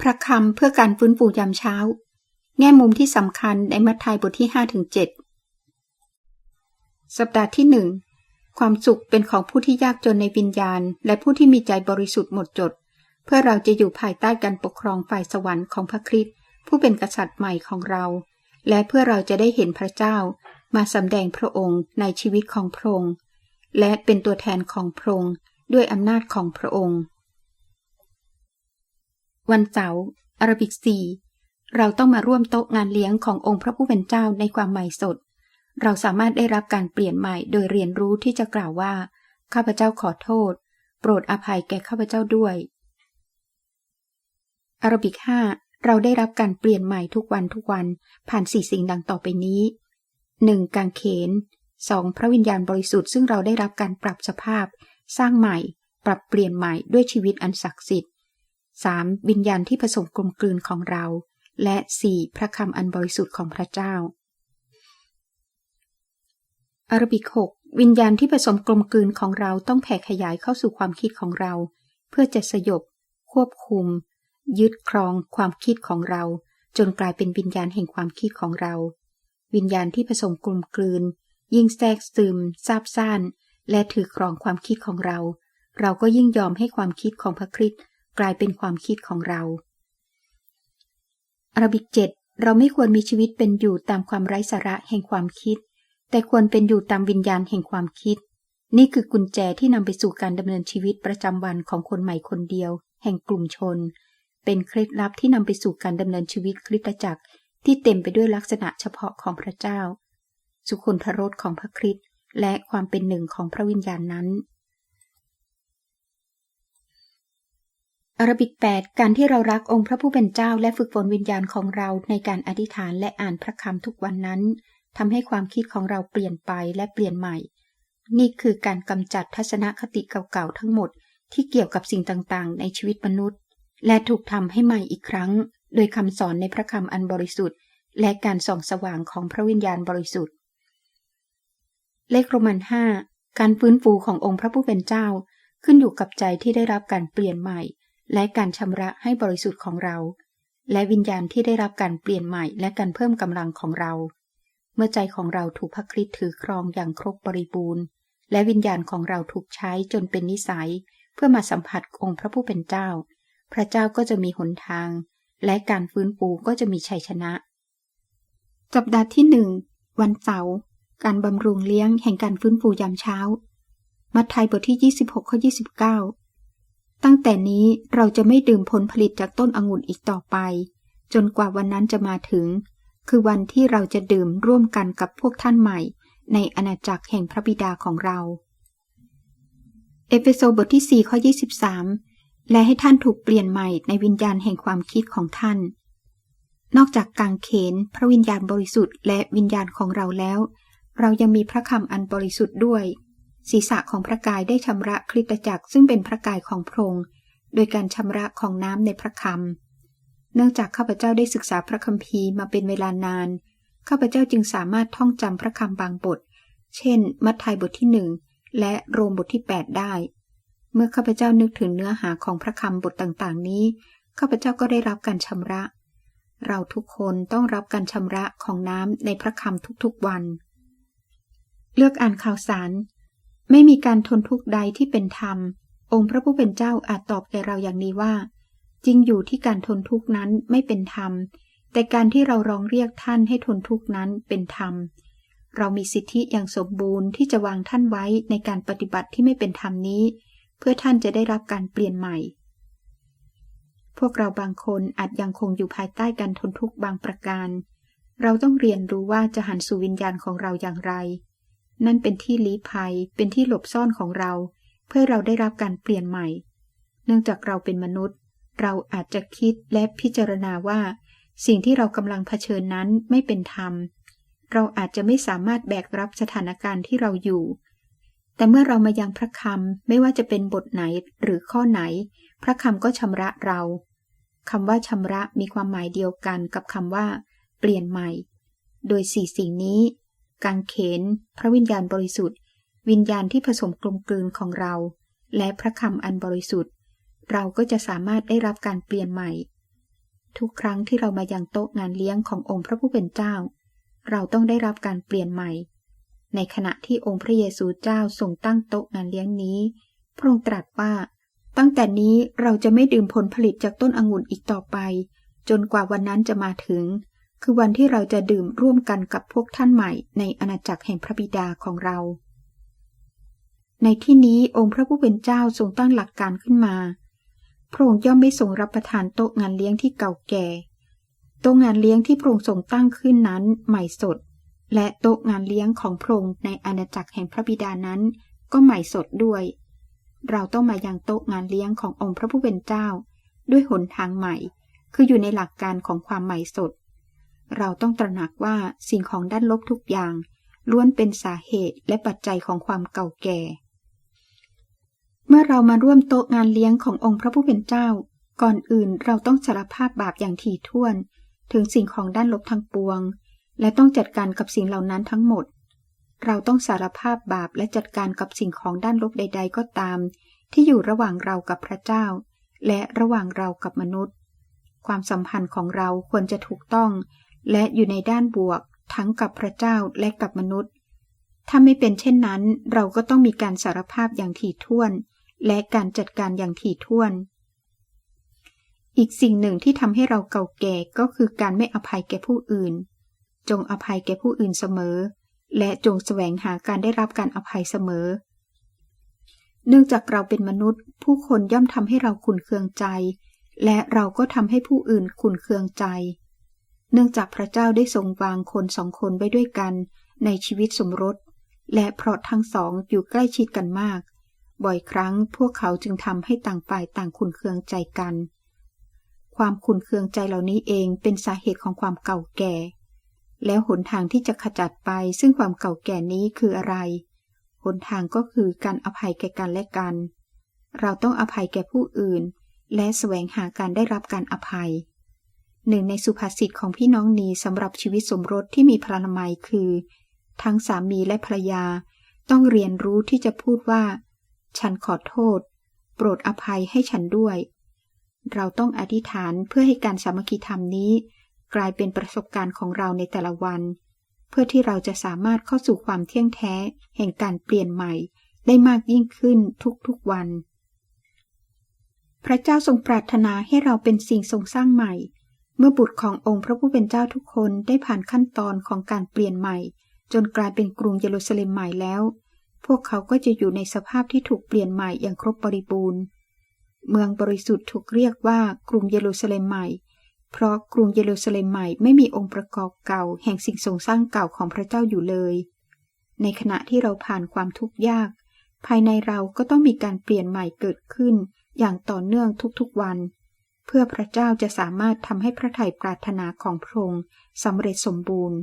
พระคำเพื่อการฟื้นฟูยามเช้า แง่มุมที่สำคัญในมัทธิวบทที่5ถึง7สัปดาห์ที่หนึ่งความสุขเป็นของผู้ที่ยากจนในวิญญาณ และผู้ที่มีใจบริสุทธิ์หมดจด เพื่อเราจะอยู่ภายใต้การปกครองฝ่ายสวรรค์ของพระคริสต์ผู้เป็นกษัตริย์ใหม่ของเรา และเพื่อเราจะได้เห็นพระเจ้า มาสำแดงพระองค์ในชีวิตของพระองค์และเป็นตัวแทนของพระองค์ด้วยอำนาจของพระองค์ วันเสาร์อารบิกซีเราต้องมาร่วมโต๊ะงานเลี้ยงขององค์พระผู้เป็นเจ้าในความใหม่สด เราสามารถได้รับการเปลี่ยนใหม่โดยเรียนรู้ที่จะกล่าวว่า ข้าพเจ้าขอโทษ โปรดอภัยแก่ข้าพเจ้าด้วยอารบิกห้าเราได้รับการเปลี่ยนใหม่ทุกวันทุกวันผ่านสี่สิ่งดังต่อไปนี้ 1. การเขน 2. พระวิญญาณบริสุทธิ์ซึ่งเราได้รับการปรับสภาพ สร้างใหม่ ปรับเปลี่ยนใหม่ด้วยชีวิตอันศักดิ์สิทธิ์ 3. วิญญาณที่ผสมกลมกลืนของเรา และ 4. พระคำอันบริสุทธิ์ของพระเจ้า อารบิก 6 วิญญาณที่ผสมกลมกลืนของเราต้องแผ่ขยายเข้าสู่ความคิดของเรา เพื่อจะสยบ ควบคุม ยึดครองความคิดของเรา จนกลายเป็นวิญญาณแห่งความคิดของเรา วิญญาณที่ผสมกลมกลืน ยิ่งแทรกซึมซาบซ่านและถือครองความคิดของเรา เราก็ยิ่งยอมให้ความคิดของพระคริสต์ กลายเป็นความคิดของเราอารบิกเจ็ดเราไม่ควรมีชีวิตเป็นอยู่ตามความไร้สาระแห่งความคิด แต่ควรเป็นอยู่ตามวิญญาณแห่งความคิด นี่คือกุญแจที่นำไปสู่การดำเนินชีวิตประจำวันของคนใหม่คนเดียว แห่งกลุ่มชน เป็นเคล็ดลับที่นำไปสู่การดำเนินชีวิตคริสตจักร ที่เต็มไปด้วยลักษณะเฉพาะของพระเจ้า สุคนทรสของพระคริสต์และความเป็นหนึ่งของพระวิญญาณนั้น อรบิก8การที่เรารักองค์พระผู้เป็นเจ้าและฝึกฝนวิญญาณของเราในการอธิษฐานและอ่านพระคำทุกวันนั้นทำให้ความคิดของเราเปลี่ยนไปและเปลี่ยนใหม่ นี่คือการกำจัดทัศนคติเก่าๆทั้งหมด ที่เกี่ยวกับสิ่งต่างๆ ในชีวิตมนุษย์ และถูกทำให้ใหม่อีกครั้ง โดยคำสอนในพระคำอันบริสุทธิ์ และการส่องสว่างของพระวิญญาณบริสุทธิ์ เลขโรมันห้าการฟื้นฟูขององค์พระผู้เป็นเจ้า ขึ้นอยู่กับใจที่ได้รับการเปลี่ยนใหม่ และการชำระให้บริสุทธิ์ของเรา และวิญญาณที่ได้รับการเปลี่ยนใหม่และการเพิ่มกำลังของเรา เมื่อใจของเราถูกพระคริสต์ถือครองอย่างครบบริบูรณ์ และวิญญาณของเราถูกใช้จนเป็นนิสัย เพื่อมาสัมผัสองค์พระผู้เป็นเจ้า พระเจ้าก็จะมีหนทาง และการฟื้นฟูก็จะมีชัยชนะ สัปดาห์ที่หนึ่งวันเสาร์การบำรุงเลี้ยงแห่งการฟื้นฟูยามเช้า มัทธิวบทที่ 26ข้อ29 ตั้งแต่นี้เราจะไม่ดื่มผลผลิตจากต้นองุ่นอีกต่อไป จนกว่าวันนั้นจะมาถึง คือวันที่เราจะดื่มร่วมกันกับพวกท่านใหม่ ในอาณาจักรแห่งพระบิดาของเรา เอเฟโซบทที่4ข้อ23 และให้ท่านถูกเปลี่ยนใหม่ในวิญญาณแห่งความคิดของท่าน นอกจากกางเขน พระวิญญาณบริสุทธิ์และวิญญาณของเราแล้ว เรายังมีพระคำอันบริสุทธิ์ด้วย ศีรษะของพระกายได้ชำระคริสตจักรซึ่งเป็นพระกายของพระองค์โดยการชำระของน้ำในพระคำเนื่องจากข้าพเจ้าได้ศึกษาพระคัมภีร์มาเป็นเวลานาน ข้าพเจ้าจึงสามารถท่องจำพระคำบางบท เช่น มัทธิวบทที่หนึ่งและโรมบทที่ 8 ได้ เมื่อข้าพเจ้านึกถึงเนื้อหาของพระคำบทต่างๆ นี้ ข้าพเจ้าก็ได้รับการชำระ เราทุกคนต้องรับการชำระของน้ำในพระคำทุกๆวัน เลือกอ่านข่าวสาร ไม่มีการทนทุกข์ใดที่เป็นธรรม องค์พระผู้เป็นเจ้าอาจตอบแก่เราอย่างนี้ว่า จริงอยู่ที่การทนทุกข์นั้นไม่เป็นธรรม แต่การที่เราร้องเรียกท่านให้ทนทุกข์นั้นเป็นธรรม เรามีสิทธิอย่างสมบูรณ์ที่จะวางท่านไว้ในการปฏิบัติที่ไม่เป็นธรรมนี้ เพื่อท่านจะได้รับการเปลี่ยนใหม่ พวกเราบางคนอาจยังคงอยู่ภายใต้การทนทุกข์บางประการ เราต้องเรียนรู้ว่าจะหันสู่วิญญาณของเราอย่างไร นั่นเป็นที่ลี้ภัย เป็นที่หลบซ่อนของเรา เพื่อเราได้รับการเปลี่ยนใหม่ เนื่องจากเราเป็นมนุษย์ เราอาจจะคิดและพิจารณาว่า สิ่งที่เรากำลังเผชิญนั้นไม่เป็นธรรม เราอาจจะไม่สามารถแบกรับสถานการณ์ที่เราอยู่ แต่เมื่อเรามายังพระคำไม่ว่าจะเป็นบทไหนหรือข้อไหน พระคำก็ชำระเราคำว่าชำระมีความหมายเดียวกันกับคำว่า เปลี่ยนใหม่ โดยสี่สิ่งนี้ กางเขนพระวิญญาณบริสุทธิ์ วิญญาณที่ผสมกลมกลืนของเรา และพระคำอันบริสุทธิ์ เราก็จะสามารถได้รับการเปลี่ยนใหม่ ทุกครั้งที่เรามายังโต๊ะงานเลี้ยงขององค์พระผู้เป็นเจ้า เราต้องได้รับการเปลี่ยนใหม่ ในขณะที่องค์พระเยซูเจ้าทรงตั้งโต๊ะงานเลี้ยงนี้ พระองค์ตรัสว่า ตั้งแต่นี้เราจะไม่ดื่มผลผลิตจากต้นองุ่นอีกต่อไป จนกว่าวันนั้นจะมาถึง คือวันที่เราจะดื่มร่วมกันกับพวกท่านใหม่ในอาณาจักรแห่งพระบิดาของเรา ในที่นี้องค์พระผู้เป็นเจ้าทรงตั้งหลักการขึ้นมา พระองค์ย่อมไม่ทรงรับประทานโต๊ะงานเลี้ยงที่เก่าแก่ โต๊ะงานเลี้ยงที่พระองค์ทรงตั้งขึ้นนั้นใหม่สด และโต๊ะงานเลี้ยงของพระองค์ในอาณาจักรแห่งพระบิดานั้น ก็ใหม่สดด้วย เราต้องมายังโต๊ะงานเลี้ยงขององค์พระผู้เป็นเจ้า ด้วยหนทางใหม่ คืออยู่ในหลักการของความใหม่สด เราต้องตระหนักว่าสิ่งของด้านลบทุกอย่าง ล้วนเป็นสาเหตุและปัจจัยของความเก่าแก่ เมื่อเรามาร่วมโต๊ะงานเลี้ยงขององค์พระผู้เป็นเจ้า ก่อนอื่นเราต้องสารภาพบาปอย่างถี่ถ้วน ถึงสิ่งของด้านลบทั้งปวง และต้องจัดการกับสิ่งเหล่านั้นทั้งหมด เราต้องสารภาพบาปและจัดการกับสิ่งของด้านลบใด ๆ ก็ตาม ที่อยู่ระหว่างเรากับพระเจ้า และระหว่างเรากับมนุษย์ ความสัมพันธ์ของเราควรจะถูกต้อง และอยู่ในด้านบวก ทั้งกับพระเจ้าและกับมนุษย์ ถ้าไม่เป็นเช่นนั้น เราก็ต้องมีการสารภาพอย่างถี่ถ้วน และการจัดการอย่างถี่ถ้วน อีกสิ่งหนึ่งที่ทำให้เราเก่าแก่ก็คือการไม่อภัยแก่ผู้อื่น จงอภัยแก่ผู้อื่นเสมอ และจงแสวงหาการได้รับการอภัยเสมอ เนื่องจากเราเป็นมนุษย์ ผู้คนย่อมทำให้เราขุนเคืองใจ และเราก็ทำให้ผู้อื่นขุนเคืองใจ เนื่องจากพระเจ้าได้ทรงวางคนสองคนไว้ด้วยกัน ในชีวิตสมรส และเพราะทั้งสองอยู่ใกล้ชิดกันมาก บ่อยครั้งพวกเขาจึงทำให้ต่างฝ่ายต่างขุนเคืองใจกัน ความขุนเคืองใจเหล่านี้เองเป็นสาเหตุของความเก่าแก่ แล้วหนทางที่จะขจัดไปซึ่งความเก่าแก่นี้คืออะไรหนทางก็คือการอภัยแก่กันและกัน เราต้องอภัยแก่ผู้อื่น และแสวงหาการได้รับการอภัย หนึ่งในสุภาษิตของพี่น้องนีสำหรับชีวิตสมรสที่มีพลานามัยคือ ทั้งสามีและภรรยา ต้องเรียนรู้ที่จะพูดว่า ฉันขอโทษ โปรดอภัยให้ฉันด้วย เราต้องอธิษฐานเพื่อให้การสามัคคีธรรมนี้ กลายเป็นประสบการณ์ของเราในแต่ละวัน เพื่อที่เราจะสามารถเข้าสู่ความเที่ยงแท้ แห่งการเปลี่ยนใหม่ ได้มากยิ่งขึ้นทุกๆวัน พระเจ้าทรงปรารถนาให้เราเป็นสิ่งทรงสร้างใหม่ เมื่อบุตรขององค์พระผู้เป็นเจ้าทุกคนได้ผ่านขั้นตอนของการเปลี่ยนใหม่ จนกลายเป็นกรุงเยรูซาเล็มใหม่แล้ว พวกเขาก็จะอยู่ในสภาพที่ถูกเปลี่ยนใหม่อย่างครบบริบูรณ์ เมืองบริสุทธิ์ถูกเรียกว่ากรุงเยรูซาเล็มใหม่ เพราะกรุงเยรูซาเล็มใหม่ไม่มีองค์ประกอบเก่าแห่งสิ่งทรงสร้างเก่าของพระเจ้าอยู่เลย ในขณะที่เราผ่านความทุกข์ยาก ภายในเราก็ต้องมีการเปลี่ยนใหม่เกิดขึ้น อย่างต่อเนื่องทุกๆวัน เพื่อพระเจ้าจะสามารถทำให้พระทัยปรารถนาของพระองค์สำเร็จสมบูรณ์